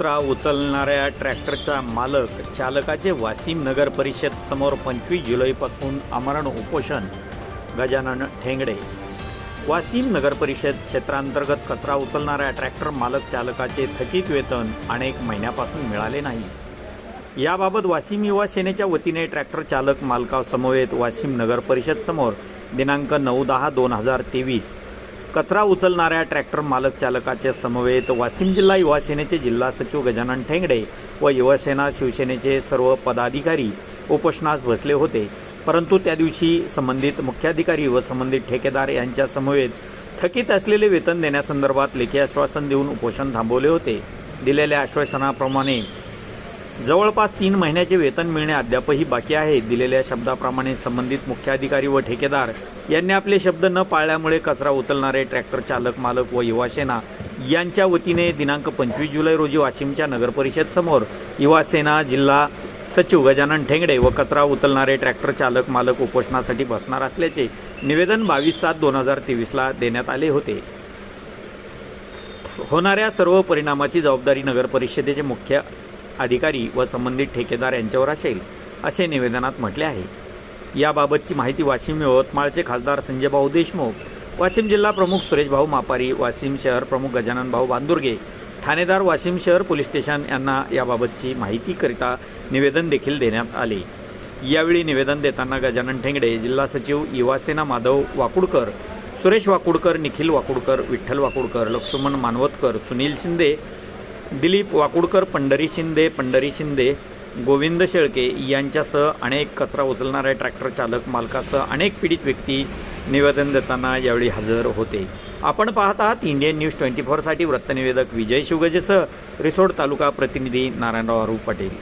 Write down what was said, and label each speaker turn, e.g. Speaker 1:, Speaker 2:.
Speaker 1: कचरा उचलणाऱ्या ट्रॅक्टरचा मालक चालकाचे वाशिम नगर परिषद समोर पंचवीस जुलैपासून आमरण उपोषण. गजानन ठेंगडे. वाशिम नगर परिषद क्षेत्रांतर्गत कचरा उचलणाऱ्या ट्रॅक्टर मालक चालकाचे थकीत वेतन अनेक महिन्यापासून मिळाले नाही. याबाबत वाशिम युवा सेनेच्या वतीने ट्रॅक्टर चालक मालकासमवेत वाशिम नगर परिषद समोर दिनांक नऊ दहा दोन हजार तेवीस कचरा उचलणाऱ्या ट्रॅक्टर मालक चालकाचे समवेत वाशिम जिल्हा युवा सेनेचे जिल्हा सचिव गजानन ठेंगडे व युवासेना शिवसेनेचे सर्व पदाधिकारी उपोषणास बसले होते. परंतु त्या दिवशी संबंधित मुख्याधिकारी व संबंधित ठेकेदार यांच्या समवेत थकीत असलेले वेतन देण्यासंदर्भात लेखी आश्वासन देऊन उपोषण थांबवले होते. दिलेल्या आश्वासनाप्रमाणे जवळपास तीन महिन्याचे वेतन मिळणे अद्यापही बाकी आहे. दिलेल्या शब्दाप्रमाणे संबंधित मुख्याधिकारी व ठेकेदार यांनी आपले शब्द न पाळल्यामुळे कचरा उचलणारे ट्रॅक्टर चालक मालक व युवासेना यांच्या वतीने दिनांक पंचवीस जुलै रोजी वाशिमच्या नगरपरिषद समोर युवासेना जिल्हा सचिव गजानन ठेंगडे व कचरा उचलणारे ट्रॅक्टर चालक मालक उपोषणासाठी बसणार असल्याचे निवेदन बावीस सात दोन हजार तेवीसला देण्यात आले होते. होणाऱ्या सर्व परिणामाची जबाबदारी नगरपरिषदेचे मुख्य अधिकारी व संबंधित ठेकेदार यांच्यावर असेल असे निवेदनात म्हटले आहे. याबाबतची माहिती वाशिम यवतमाळचे खासदार संजय भाऊ देशमुख वाशिम जिल्हा प्रमुख सुरेशभाऊ मापारी वाशिम शहर प्रमुख गजानन भाऊ बांदुर्गे ठाणेदार वाशिम शहर पोलीस स्टेशन यांना याबाबतची माहितीकरिता निवेदन देखील देण्यात आले. यावेळी निवेदन देताना गजानन ठेंगडे जिल्हा सचिव युवासेना माधव वाकुडकर सुरेश वाकुडकर निखिल वाकुडकर विठ्ठल वाकुडकर लक्ष्मण मानवतकर सुनील शिंदे दिलीप वाकुडकर पंढरी शिंदे पंढरी शिंदे गोविंद शेळके यांच्यासह अनेक कचरा उचलणाऱ्या ट्रॅक्टर चालक मालकासह अनेक पीडित व्यक्ती निवेदन देताना यावेळी हजर होते. आपण पाहत आहात इंडियन न्यूज ट्वेंटी फोरसाठी वृत्तनिवेदक विजय शिवगजेसह रिसोड तालुका प्रतिनिधी नारायणराव अरू पटेल.